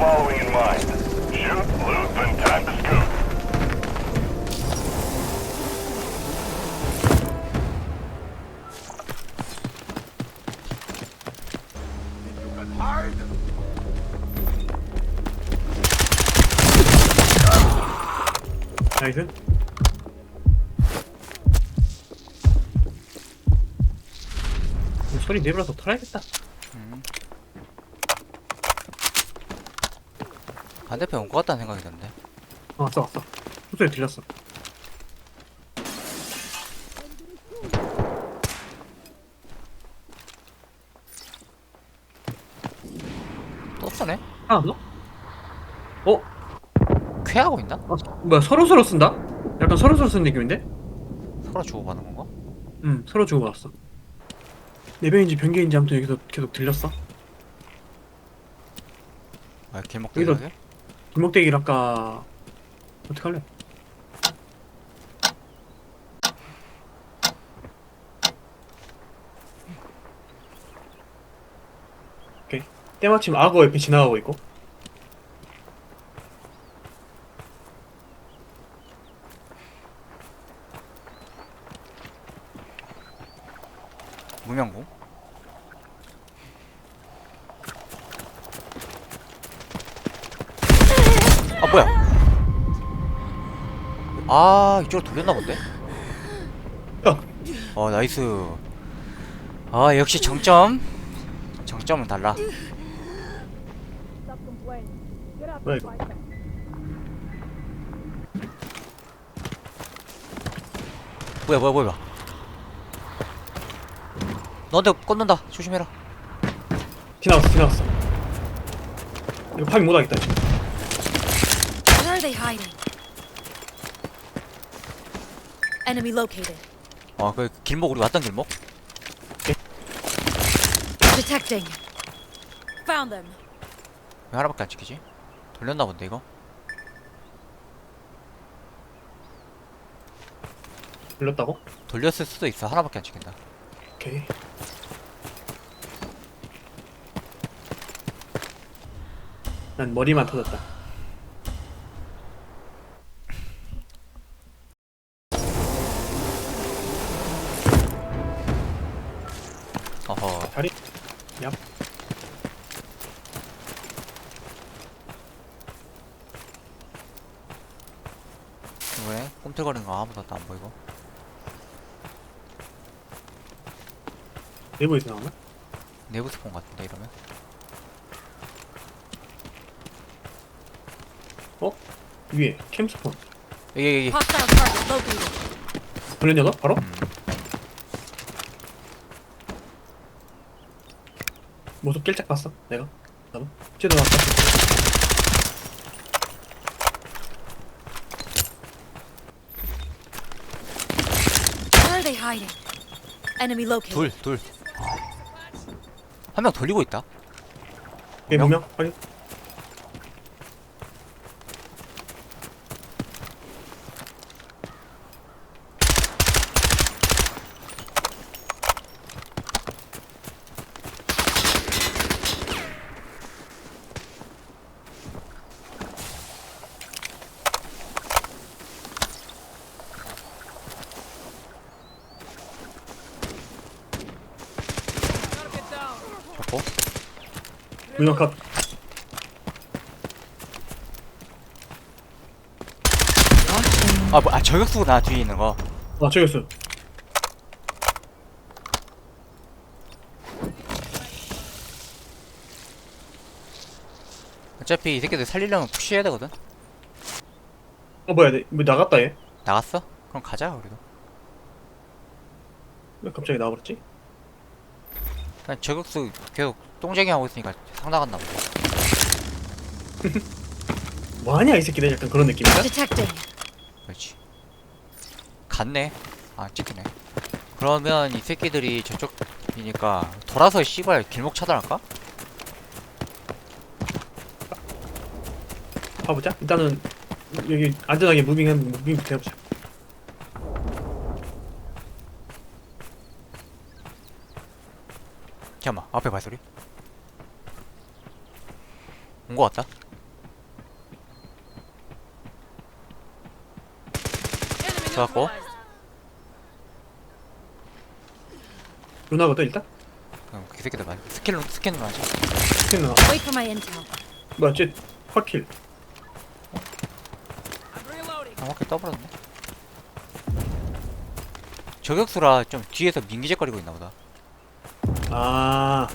following in mind. Shoot, loot, then time to scoot. 나이스. 이 소리 내버려서 털어야겠다. 반대편 온것 같다는 생각이 드는데 어, 왔어, 왔어. 소리 들렸어. 또 쏘네? 하나 더? 어? 쾌하고 있나? 아, 뭐야, 서로서로 쓴다? 약간 서로서로 쓴 느낌인데? 서로 주고받는 건가? 응, 서로 주고받았어. 내병인지 변기인지 아무튼 여기서 계속 들렸어. 아 길목 여기서- 대기하게? 골목대기를 아까 어떡할래? 오케이 때마침 악어 옆에 지나가고 있고 무명공? 아 뭐야? 아 이쪽으로 돌렸나 본데? 야어 나이스. 아 역시 정점. 정점은 달라. them. 뭐야 뭐야 뭐야. 너한테 꽂는다. 조심해라. 지나갔어 지나갔어. 이거 파밍 못하겠다 지금 they hiding? Enemy located. 어그 길목 우리 왔던 길목 Detecting. Found them. 왜 하나밖에 안 찍히지? 돌렸나 본데 이거 들렸다고? 돌렸을 수도 있어 하나밖에 안 찍힌다 오케이 난 머리만 터졌다 어허 다리 얍 왜? 꿈틀거리는 거 아무도 안 보이고 내부에서 나오나? 내부 스폰 같은데 이러면 위에 캠 스폰 여기 여기 여기 Hostile target located. 돌렸냐 너? 바로? 음. 모습 낄짝 봤어 내가 나도 쟤도 나왔다 Where are they hiding? Enemy located. 둘, 둘. 한 명 돌리고 있다. 얘 명? 무명? 확인 잡고. 무명 컷 아, 뭐, 아, 저격수구나, 뒤에 있는 거. 아, 저기였어. 어차피 이 새끼들 살리려면 푸시해야 되거든. 어, 뭐야, 내, 뭐 나갔다, 얘? 나갔어? 그럼 가자, 우리도. 왜 갑자기 나와버렸지? 그냥 저격수 계속 똥쟁이 하고 있으니까 상 나갔나 보다. 뭐하냐, 이 새끼들? 약간 그런 느낌인가? Detecting. 그렇지. 갔네. 아, 찍히네. 그러면 이 새끼들이 저쪽이니까 돌아서 씨발 길목 차단할까? 봐보자. 일단은, 여기 안전하게 무빙한, 무빙부터 해보자. 잠깐만, 앞에 발소리. 온 것 같다. 좋았고. 누나가 또 있다? 그럼 그 새끼들 말. 스킬로 스캔으로 하자. 스킨 누나. 뭐야 화킬. 정확히 아, 떠버렸네. 저격수라 좀 뒤에서 민기적거리고 있나 보다. 아.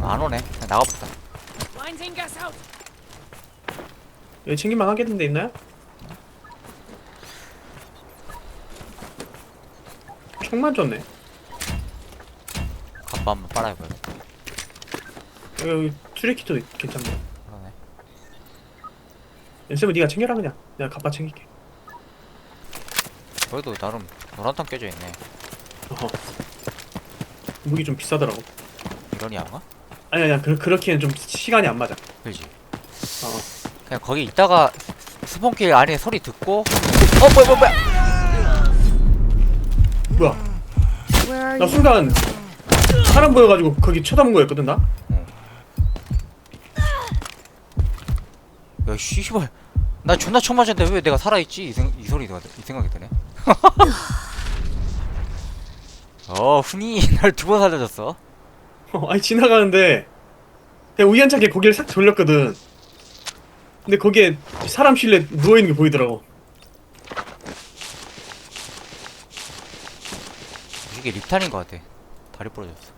안 오네. 나가보자. 여기 챙길만 하겠는데 있나요? 총만 줬네. 갑바 한번 빨아해봐요 여기 트레키도 괜찮네. 그러네. 연습은 네가 챙겨라 그냥. 내가 갑바 챙길게. 그래도 나름 노란탕 껴져 있네. 어허. 무기 좀 비싸더라고. 이러니 안가? 아니 아니야 그, 그렇기엔 좀 시간이 안 맞아. 그지. 어. 그냥 거기 있다가 스- 스폰길 안에 소리 듣고. 어 뭐야 뭐야 뭐야. 뭐야? Where are 나 you? 순간 사람 보여가지고 거기 쳐다본 거였거든 나? 야 씨발. 나 존나 처음 맞았는데 왜 내가 살아있지? 이, 생, 이 소리 가 이 생각이 드네. 어 훈이 날 두 번 살려줬어 어, 아니 지나가는데 그냥 우연찮게 고개를 싹 돌렸거든 근데 거기에 사람 실내 누워 있는 게 보이더라고 이게 립탄인 것 같아 다리 부러졌어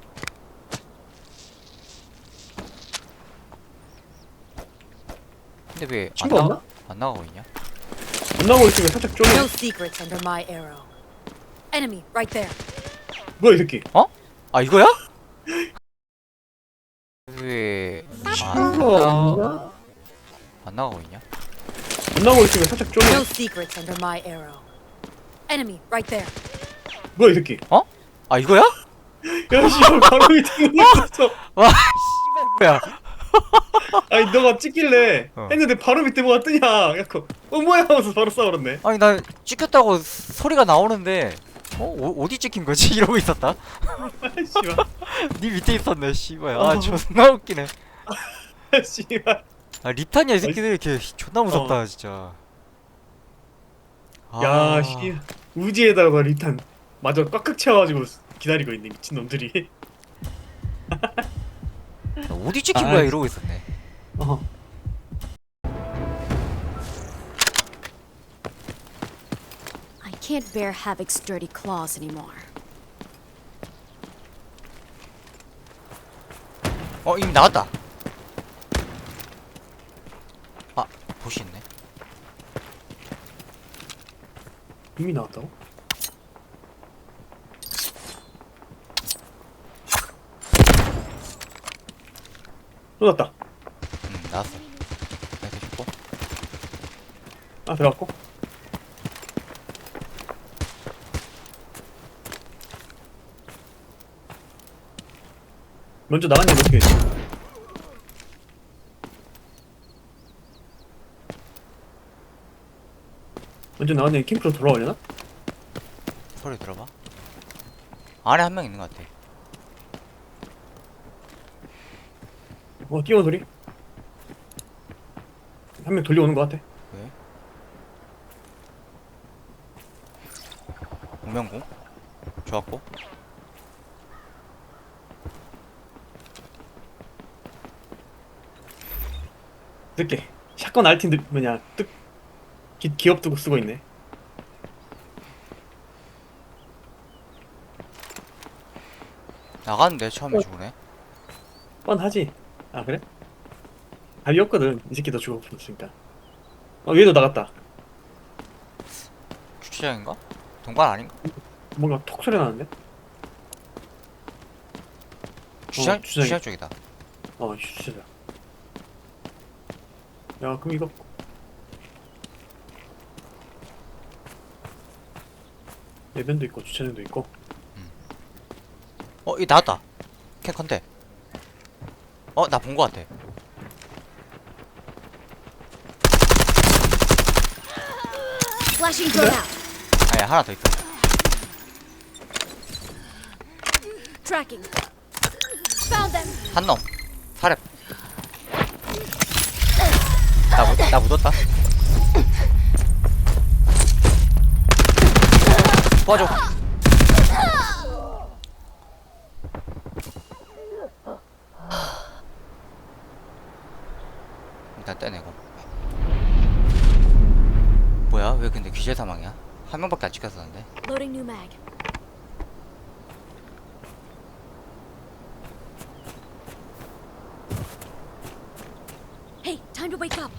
근데 왜 안 친구 나가, 없나? 안 나가고 있냐? 안 나오고 있으면 살짝 쪼네 No secrets under my arrow. Enemy right there. 뭐야 이 새끼 아 이거야? 안 나가고 있냐? 안 나오고 있으면 살짝 쪼네 No secrets under my arrow. Enemy right there. 뭐야 이 새끼 어? 아 이거야? 야 씨발 바로 밑에 있었어 와 씨발 뭐야 아니 너가 찍길래 어. 했는데 바로 밑에 뭐가 뜨냐 약간 어 뭐야 하면서 바로 싸버렸네 아니 나 찍혔다고 소리가 나오는데 어? 어 어디 찍힌 거지? 이러고 있었다 아이, 씨발 네 밑에 있었네 씨발 어. 아 존나 웃기네 씨발 아 립탄이야 이 새끼들 이렇게 존나 무섭다 진짜. 아, 야 씨. 우지에다가 리탄 마저 꽉꽉 채워가지고 기다리고 있네 미친 놈들이. 어디 찍힌 아, 거야 진- 이러고 있었네. 어. I can't bear Havoc's dirty claws anymore. 어 이미 나왔다 아 보시 있네. 이미 나왔다고? 또 났다. 응 나왔어. 이렇게 죽고. 아 들어갔고. 먼저 나갔냐 어떻게 먼저 나갔냐 캠프로 돌아오려나? 소리 들어봐. 안에 한명 있는 것 같아. 어 뛰어온 소리? 한 명 돌려오는 것 같아. 왜? 우명공 좋았고. 늦게. 샷건 알틴 드- 뭐냐. 뜻 기, 기업 두고 쓰고 있네 나갔는데 처음에 죽으네 뻔하지 아 그래? 답이었거든 이 새끼 도 죽어버렸으니까 어 얘도 나갔다 주차장인가? 동반 아닌가? 뭔가 톡 소리 나는데? 주차장? 주차장이- 주차장 쪽이다 어 주차장 야 그럼 이거 내변도 있고 주차장도 있고 어, 이 나왔다. 캐컨대. 어, 나 본 거 같아. Flashing drone out. 아니, 하나 더. Tracking. Found them. 한 놈. 사렙. 나, 묻, 나 묻었다. 도와줘. 일단 떼내고. 뭐야? 왜 근데 기절 사망이야? 한 명밖에 안 찍혔었는데. Loading new mag. Hey, time to wake up.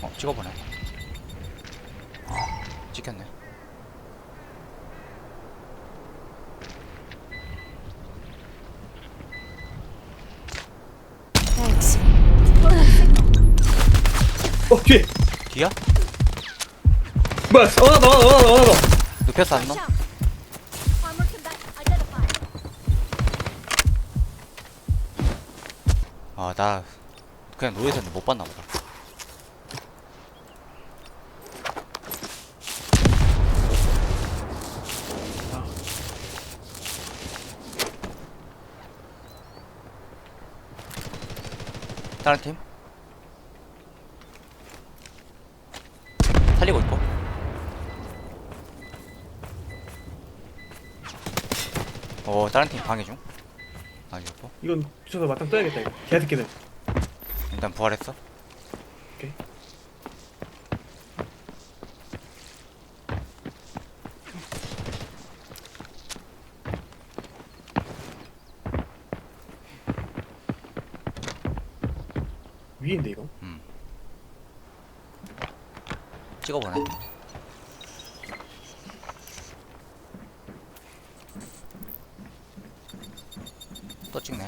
어, 찍어보네. 찍혔네. 어 뒤에 뒤야? 뭐야 어나 너 어나 너 어나 너 눕혔어 안 너? Watch out. Armor combat identified. 아, 나 그냥 노예선 못 봤나 보다. 다른 팀? 살리고 있고. 어, 다른 팀 방해 중. 방해 고 이건 붙여서 맞짱 떠야겠다 이거 개새끼들 일단 부활했어. 오케이 위인데 이거 찍어보네. 또 찍네.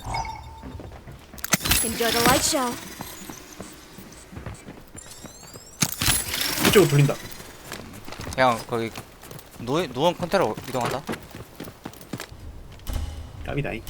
Enjoy the light show. 이쪽으로 돌린다 그냥 거기 누 누운 컨테로 이동한다. 까비다잉